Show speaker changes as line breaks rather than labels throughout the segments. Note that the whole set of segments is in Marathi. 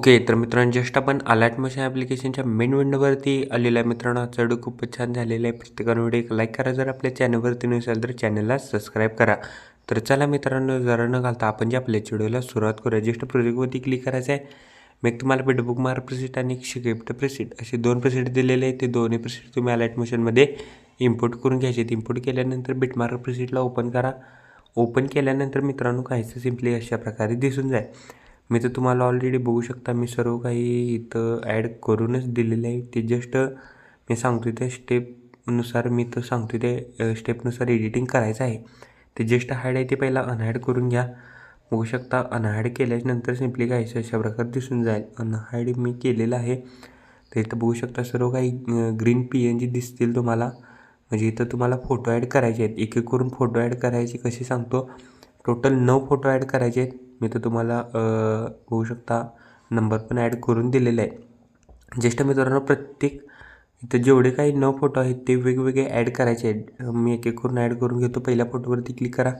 ओके तर मित्रांनो जस्ट आपण अलर्ट मशीन ॲप्लिकेशनच्या मेन विंडोवरती आलेलं आहे मित्रांनो. चढू खूप खूपच छान झालेला आहे. प्रत्येकानं व्हिडिओ एक लाईक करा. जर आपल्या चॅनलवरती नसेल तर चॅनलला सबस्क्राईब करा. तर चला मित्रांनो जरा न घालता आपण जे आपल्या व्हिडिओला सुरुवात करूया. जस्ट प्रोजेक्टवरती क्लिक करायचं आहे मग तुम्हाला भेट बुक मार प्रिसिट आणि शिकिप्ट प्रिसिट असे दोन प्रिसिट दिलेले आहेत. ते दोन्ही प्रिसिट तुम्ही अलर्ट मशीनमध्ये इम्पोर्ट करून घ्यायचे इम्पोर्ट केल्यानंतर बिटमार्क प्रिसिटला ओपन करा. ओपन केल्यानंतर मित्रांनो काहीचं सिम्पली अशा प्रकारे दिसून जाईल. मी तर तुम्हाला ऑलरेडी बघू शकता मी सर्व काही इथं ॲड करूनच दिलेलं आहे. ते जस्ट मी सांगतो त्या स्टेपनुसार मी तर सांगतो ते स्टेपनुसार एडिटिंग करायचं आहे. ते जस्ट हायड आहे ते पहिला अनहाईड करून घ्या. बघू शकता अनहाईड केल्याच्यानंतर सिम्पली काय अशा प्रकारे दिसून जाईल. अनहायड मी केलेलं आहे. तर इथं बघू शकता सर्व काही ग्रीन पी एन जी दिसतील तुम्हाला. म्हणजे इथं तुम्हाला फोटो ॲड करायचे आहेत. एक एक करून फोटो ॲड करायचे कसे सांगतो. टोटल नऊ फोटो ॲड करायचे आहेत. मी तर तुम्हाला होऊ शकता नंबर पण ॲड करून दिलेले आहे ज्येष्ठ मित्रांनो प्रत्येक इथं जेवढे काही नऊ फोटो आहेत ते वेगवेगळे ॲड करायचे आहेत. मी एक एक करून ॲड करून घेतो. पहिल्या फोटोवरती क्लिक करा.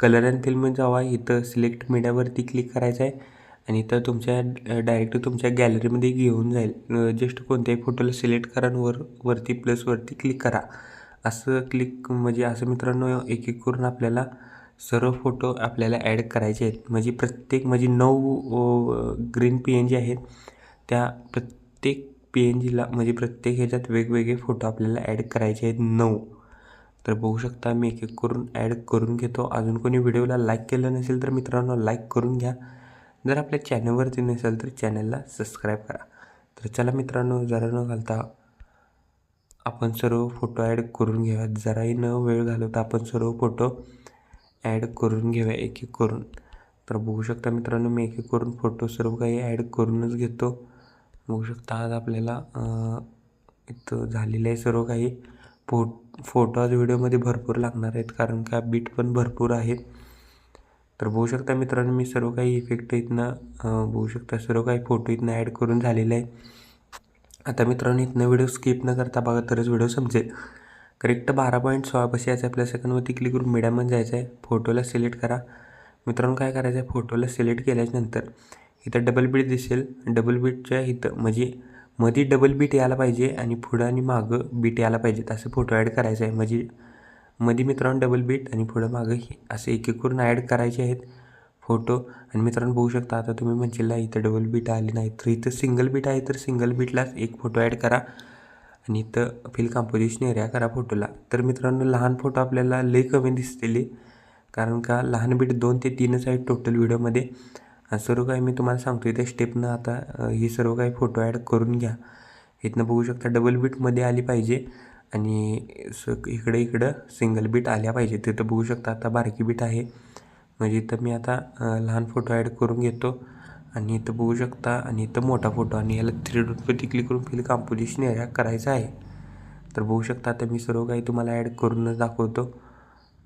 कलर अँड फिल्म जावा. इथं सिलेक्ट मीडियावरती क्लिक करायचं आहे. आणि इथं तुमच्या डायरेक्ट तुमच्या गॅलरीमध्ये घेऊन जाईल. जस्ट कोणत्याही फोटोला सिलेक्ट करा वर वरती प्लसवरती क्लिक करा. असं क्लिक म्हणजे असं मित्रांनो एक एक करून आपल्याला सर्व फोटो आपल्याला ॲड करायचे आहेत. म्हणजे प्रत्येक म्हणजे नऊ ग्रीन पी एन जी आहेत. त्या प्रत्येक पी एन जीला म्हणजे प्रत्येक ह्याच्यात वेगवेगळे फोटो आपल्याला ॲड करायचे आहेत नऊ. तर बघू शकता मी एक एक करून ॲड करून घेतो. अजून कोणी व्हिडिओला लाईक केलं नसेल तर मित्रांनो लाईक करून घ्या. जर आपल्या चॅनलवरती नसेल तर चॅनलला सबस्क्राईब करा. तर चला मित्रांनो जरा न घालता आपण सर्व फोटो ॲड करून घेऊयात. जराही न वेळ घालवता आपण सर्व फोटो ॲड करून घेऊया एक एक करून. तर बघू शकता मित्रांनो मी एक एक करून फोटो सर्व काही ॲड करूनच घेतो. बघू शकता आज आपल्याला इथं झालेलं आहे सर्व काही. फो फोटो आज व्हिडिओमध्ये भरपूर लागणार आहेत कारण का बीट पण भरपूर आहेत तर बघू शकता मित्रांनो मी सर्व काही इफेक्ट इथनं बघू शकता सर्व काही फोटो इथनं ॲड करून झालेलं आहे. आता मित्रांनो इथनं व्हिडिओ स्किप न करता बघा तरच व्हिडिओ समजेल करेक्ट बारा पॉईंट सोळा बशी यायचं प्लस सेकंडवरती क्लिक करून मीडियामध्ये जायचं आहे. फोटोला सिलेक्ट करा. मित्रांनो काय करायचं आहे? फोटोला सिलेक्ट केल्याच्यानंतर इथं डबल बीट दिसेल. डबल बीटच्या इथं म्हणजे मध्ये डबल बीट यायला पाहिजे आणि पुढं आणि मागं बीट यायला पाहिजेत. असं फोटो ॲड करायचं आहे. म्हणजे मध्ये मित्रांनो डबल बीट आणि पुढं मागं हे असे एक एक करून ॲड करायचे आहेत फोटो आणि मित्रांनो बघू शकता आता तुम्ही म्हणशील इथं डबल बीट आली नाही. तर इथं सिंगल बीट आहे तर सिंगल बीटलाच एक फोटो ॲड करा. आणि इथं फिल कॉम्पोजिशन एरिया करा फोटोला तर मित्रांनो लहान फोटो आपल्याला लई कमी दिसलेली कारण का लहान बीट दोन ते तीनच आहेत टोटल व्हिडिओमध्ये सर्व काही मी तुम्हाला सांगतो इथे स्टेपनं आता ही सर्व काही फोटो ॲड करून घ्या. इथनं बघू शकता डबल बीटमध्ये आली पाहिजे. आणि स इकडे इकडं सिंगल बीट आल्या पाहिजे. तिथं बघू शकता आता बारकी बीट आहे. म्हणजे इथं मी आता लहान फोटो ॲड करून घेतो. आणि इथं बघू शकता आणि इथं मोठा फोटो आणि याला थ्री डॉटवरती क्लिक करून फिल कॉम्पोजिशन एरिया करायचा आहे. तर बघू शकता आता मी सर्व काही तुम्हाला ॲड करूनच दाखवतो.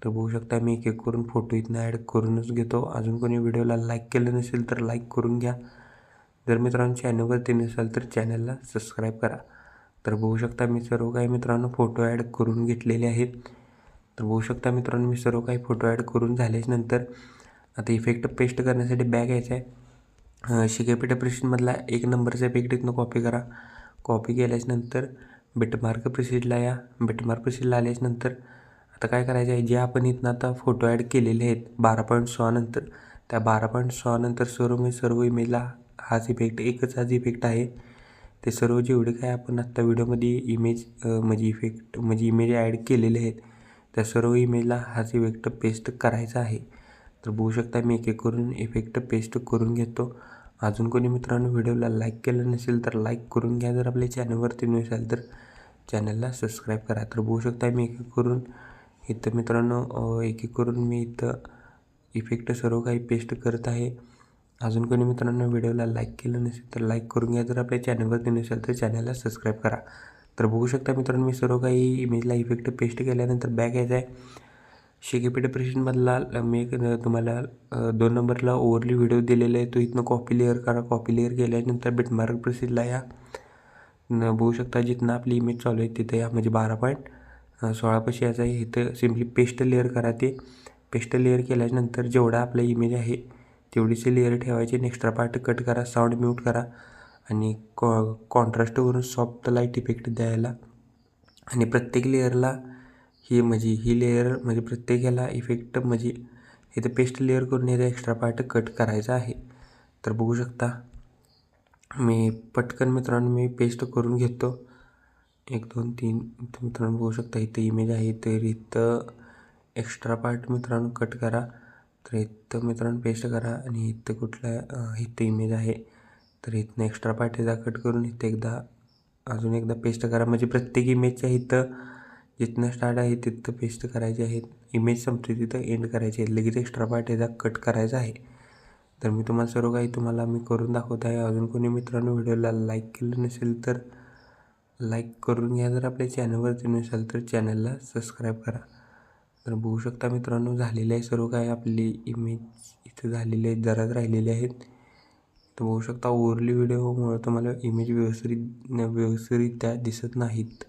तर बघू शकता मी एक एक करून फोटो इथनं ॲड करूनच घेतो. अजून कोणी व्हिडिओला लाईक केलं नसेल तर लाईक करून घ्या. जर मित्रांनो चॅनलवरती नसाल तर चॅनलला सबस्क्राईब करा. तर बघू शकता मी सर्व काही मित्रांनो फोटो ॲड करून घेतलेले आहेत. तर बघू शकता मित्रांनो मी सर्व काही फोटो ॲड करून झाल्याच्यानंतर आता इफेक्ट पेस्ट करण्यासाठी बॅग यायचा आहे. शिकेपी डेप्रेशनमधला एक नंबरचा इफेक्ट इथनं कॉपी करा. कॉपी केल्याच्यानंतर बिटमार्क प्रिसिडला या. बिटमार्क प्रिसिडला आल्याच्यानंतर आता काय करायचं आहे? जे आपण इथनं आता फोटो ॲड केलेले आहेत बारा पॉईंट सहानंतर त्या बारा पॉईंट सहानंतर सर्व मी सर्व इमेजला हाच इफेक्ट एकच हाच इफेक्ट आहे. ते सर्व जेवढे काय आपण आत्ता व्हिडिओमध्ये इमेज म्हणजे इफेक्ट म्हणजे इमेज ॲड केलेले आहेत त्या सर्व इमेजला हाच इफेक्ट पेस्ट करायचा आहे. तर बघू शकता मी एक एक करून इफेक्ट पेस्ट करून घेतो. अजून कोणी मित्रांनो व्हिडिओला लाईक केलं नसेल तर लाईक करून घ्या. जर आपल्या चॅनलवरती नसाल तर चॅनलला सबस्क्राईब करा. तर बघू शकता मी एक एक करून इथं मित्रांनो एक एक करून मी इथं इफेक्ट सर्व काही पेस्ट करत आहे. अजून कोणी मित्रांनो व्हिडिओला लाईक केलं नसेल तर लाईक करून घ्या. जर आपल्या चॅनलवरती नसेल तर चॅनलला सबस्क्राईब करा. तर बघू शकता मित्रांनो मी सर्व काही इमेजला इफेक्ट पेस्ट केल्यानंतर बॅक यायचा आहे शिकेपी डिप्रेशनमधला मी एक तुम्हाला दोन नंबरला ओवरली व्हिडिओ दिलेला आहे. तो इथनं कॉपी लेअर करा. कॉपी लेअर केल्यानंतर बिटमार्क प्रसिद्धला या. बघू शकता जिथनं आपली इमेज चालू आहे तिथं या. म्हणजे बारा पॉईंट सोळापाशी यायचं याचा इथं सिम्पली पेस्ट लेअर करा ते. पेस्ट लेअर केल्यानंतर जेवढा आपला इमेज आहे तेवढीचे लेअर ठेवायचे. एक्स्ट्रा पार्ट कट करा. साऊंड म्यूट करा. आणि कॉ कॉन्ट्रास्ट सॉफ्ट लाइट इफेक्ट द्यायला. आणि प्रत्येक लेअरला ही म्हणजे ही लेअर म्हणजे प्रत्येक ह्याला इफेक्ट म्हणजे इथं पेस्ट लेअर करून याचा एक्स्ट्रा पार्ट कट करायचा आहे. तर बघू शकता मी पटकन मित्रांनो मी पेस्ट करून घेतो. एक दोन तीन मित्रांनो बघू शकता इथं इमेज आहे तर इथं एक्स्ट्रा पार्ट मित्रांनो कट करा. तर इथं मित्रांनो पेस्ट करा आणि इथं कुठला इथं इमेज आहे. तर इथनं एक्स्ट्रा पार्ट ह्याचा कट करून इथं एकदा अजून एकदा पेस्ट करा. म्हणजे प्रत्येक इमेजच्या इथं जिथनं स्टार्ट आहे तिथं पेस्ट करायचे आहेत. इमेज संपते तिथं एंड करायचे आहे लगेच एक्स्ट्रा पार्ट याचा कट करायचा आहे. तर मी तुम्हाला सर्व काही तुम्हाला मी करून दाखवत आहे. अजून कोणी मित्रांनो व्हिडिओला लाईक केलं नसेल तर लाईक करून घ्या. जर आपल्या चॅनलवरती नसेल तर चॅनलला सबस्क्राईब करा. तर बघू शकता मित्रांनो झालेले आहे सर्व काही. आपली इमेज इथं झालेले आहेत जराच राहिलेले आहेत. तर बघू शकता ओरली व्हिडिओमुळं तुम्हाला इमेज व्यवस्थित व्यवस्थितरित्या दिसत नाहीत.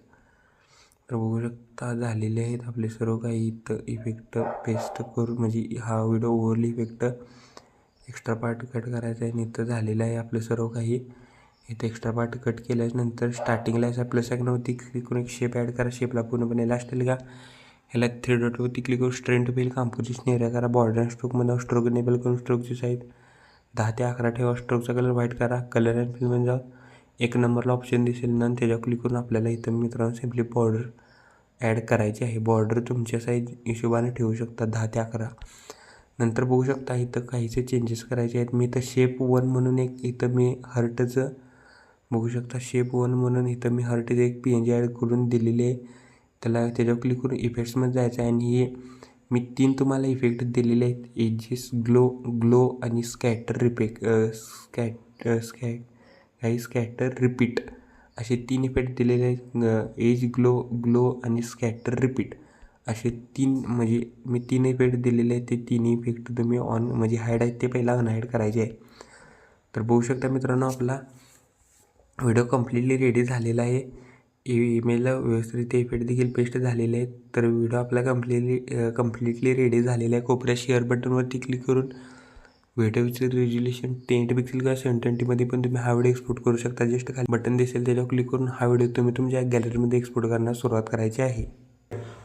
तर बघू शकता झालेले आहेत. आपले सर्व काही इथं इफेक्ट पेस्ट करून म्हणजे हा video ओव्हरल effect extra part cut करायचा आहे. आणि इथं झालेलं आहे. आपलं सर्व काही इथं एक्स्ट्रा पार्ट कट केल्यानंतर स्टार्टिंगला याचा प्लस आयकॉनवरती क्लिक करून एक शेप ॲड करा. शेपला पूर्णपणे लास्ट का ह्याला थ्री डॉटवरती क्लिक करून स्ट्रेंट बिल कॉम्पोजिशन एरिया करा. बॉर्डर अँड स्ट्रोकमध्ये स्ट्रोक इनेबल करून स्ट्रोकची साईज दहा ते अकरा ठेवा. स्ट्रोकचा कलर व्हाईट करा. कलर अँड फिल्ममध्ये जाऊ. एक नंबरला ऑप्शन दिसेल ना त्याच्यावर क्लिक करून आपल्याला इथं मित्रांनो सिम्पली बॉर्डर ॲड करायची आहे. बॉर्डर तुमच्या साईज हिशोबाने ठेवू शकता दहा ते अकरा. नंतर बघू शकता इथं काहीचे चेंजेस करायचे आहेत. मी इथं शेप वन म्हणून एक इथं मी हर्टचं बघू शकता. शेप वन म्हणून इथं मी हर्टचं एक पी एन जी ॲड करून दिलेली आहे. त्याला त्याच्यावर क्लिक करून इफेक्ट्समध्ये जायचं आहे. आणि हे मी तीन तुम्हाला इफेक्ट दिलेले आहेत. एजेस ग्लो ग्लो आणि स्कॅटर रिपेक स्कॅट स्कॅ काही स्कॅटर रिपीट असे तीन इफेक्ट दिलेले आहेत एज ग्लो ग्लो आणि स्कॅटर रिपीट असे तीन म्हणजे मी तीन इफेक्ट दिलेले आहेत ते तिन्ही इफेक्ट तुम्ही ऑन म्हणजे हायड आहेत ते पहिला अनहाईड करायचे आहे. तर बघू शकता मित्रांनो आपला व्हिडिओ कम्प्लिटली रेडी झालेला आहे. ईमेलला व्यवस्थित इफेक्ट देखील पेस्ट झालेले आहेत. तर व्हिडिओ आपला कम्प्लिटली कम्प्लिटली रेडी झालेला आहे. कोपऱ्या शेअर बटनवरती क्लिक करून व्हिडिओचं रेज्युलेशन टेन पिक्सेल किंवा सेवन ट्वेंटीमध्ये पण तुम्ही हा व्हिडिओ एक्सपोर्ट करू शकता. जस्ट खाली बटन दिसेल त्याच्यावर क्लिक करून हा व्हिडिओ तुम्ही तुमच्या गॅलरीमध्ये एक्सपोर्ट करण्यास सुरुवात करायची आहे.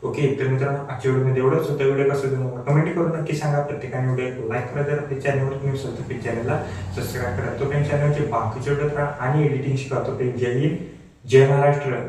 ओके तर मित्रांनो आजच्या व्हिडिओमध्ये एवढंच होतं. व्हिडिओ कसं तुम्हाला कमेंट करून नक्की सांगा. प्रत्येकाने व्हिडिओ लाईक करा जर. आपल्या चॅनलवर तुम्ही असेल तर चॅनलला सबस्क्राईब करा. तो पेन चॅनलचे बाकीचे व्हिडिओ करा आणि एडिटिंग शिकवतो जय हिंद जय महाराष्ट्र.